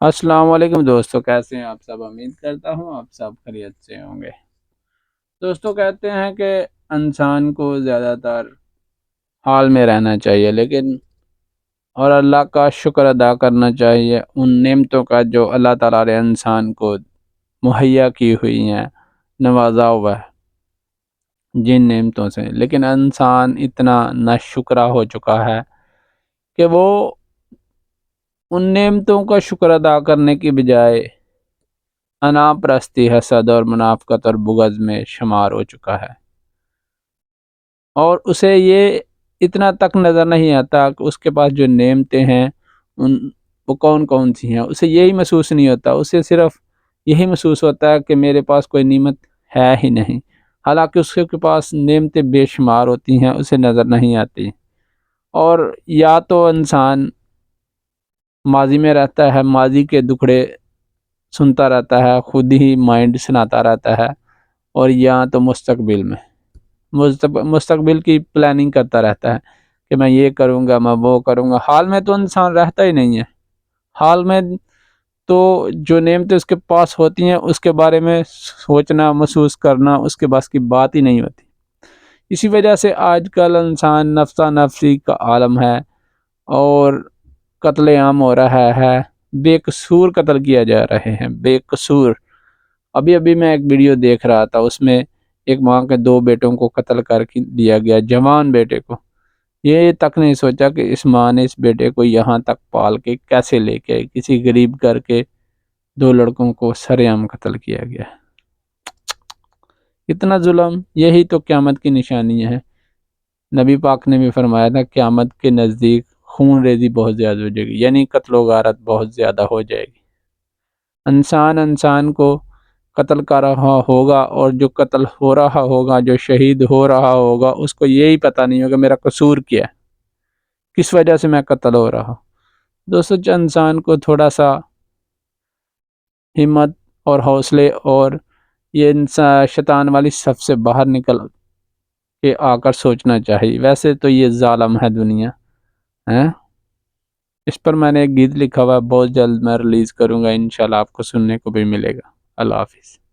السلام علیکم دوستو، کیسے ہیں آپ سب؟ امید کرتا ہوں آپ سب خرید سے ہوں گے۔ دوستو، کہتے ہیں کہ انسان کو زیادہ تر حال میں رہنا چاہیے، لیکن اور اللہ کا شکر ادا کرنا چاہیے۔ ان نعمتوں کا جو اللہ تعالیٰ نے انسان کو مہیا کی ہوئی ہیں، نوازا ہوا ہے جن نعمتوں سے۔ لیکن انسان اتنا نہ شکرہ ہو چکا ہے کہ وہ ان نعمتوں کا شکر ادا کرنے کی بجائے انا پرستی حسد اور منافقت اور بغض میں شمار ہو چکا ہے۔ اور اسے یہ اتنا تک نظر نہیں آتا کہ اس کے پاس جو نعمتیں ہیں، ان وہ کون کون سی ہیں؟ اسے یہی محسوس نہیں ہوتا، اسے صرف یہی محسوس ہوتا ہے کہ میرے پاس کوئی نعمت ہے ہی نہیں۔ حالانکہ اس کے پاس نعمتیں بے شمار ہوتی ہیں، اسے نظر نہیں آتی۔ اور یا تو انسان ماضی میں رہتا ہے، ماضی کے دکھڑے سنتا رہتا ہے، خود ہی مائنڈ سناتا رہتا ہے، اور یا تو مستقبل میں۔ مستقبل کی پلاننگ کرتا رہتا ہے کہ میں یہ کروں گا، میں وہ کروں گا۔ حال میں تو انسان رہتا ہی نہیں ہے۔ حال میں تو جو نعمتیں اس کے پاس ہوتی ہیں، اس کے بارے میں سوچنا، محسوس کرنا، اس کے پاس کی بات ہی نہیں ہوتی۔ اسی وجہ سے آج کل انسان نفسہ نفسی کا عالم ہے، اور قتل عام ہو رہا ہے۔ بے قصور قتل کیا جا رہے ہیں۔ بے قصور ابھی ابھی میں ایک ویڈیو دیکھ رہا تھا، اس میں ایک ماں کے دو بیٹوں کو قتل کر دیا گیا، جوان بیٹے کو۔ یہ تک نہیں سوچا کہ اس ماں نے اس بیٹے کو یہاں تک پال کے کیسے لے کے کسی غریب کر کے دو لڑکوں کو سر عام قتل کیا گیا۔ اتنا ظلم، یہی تو قیامت کی نشانی ہے نبی پاک نے بھی فرمایا تھا، قیامت کے نزدیک خون ریزی بہت زیادہ ہو جائے گی یعنی قتل و غارت بہت زیادہ ہو جائے گی۔ انسان انسان کو قتل کر رہا ہوگا اور جو قتل ہو رہا ہوگا، جو شہید ہو رہا ہوگا، اس کو یہی پتہ نہیں ہوگا میرا قصور کیا ہے، کس وجہ سے میں قتل ہو رہا ہوں۔ دوستو انسان کو تھوڑا سا ہمت اور حوصلے اور یہ انسان شیطان والی سب سے باہر نکل کے آ کر سوچنا چاہیے۔ ویسے تو یہ ظالم ہے دنیا۔ اس پر میں نے ایک گیت لکھا ہوا ہے، بہت جلد میں ریلیز کروں گا، انشاءاللہ آپ کو سننے کو بھی ملے گا۔ اللہ حافظ۔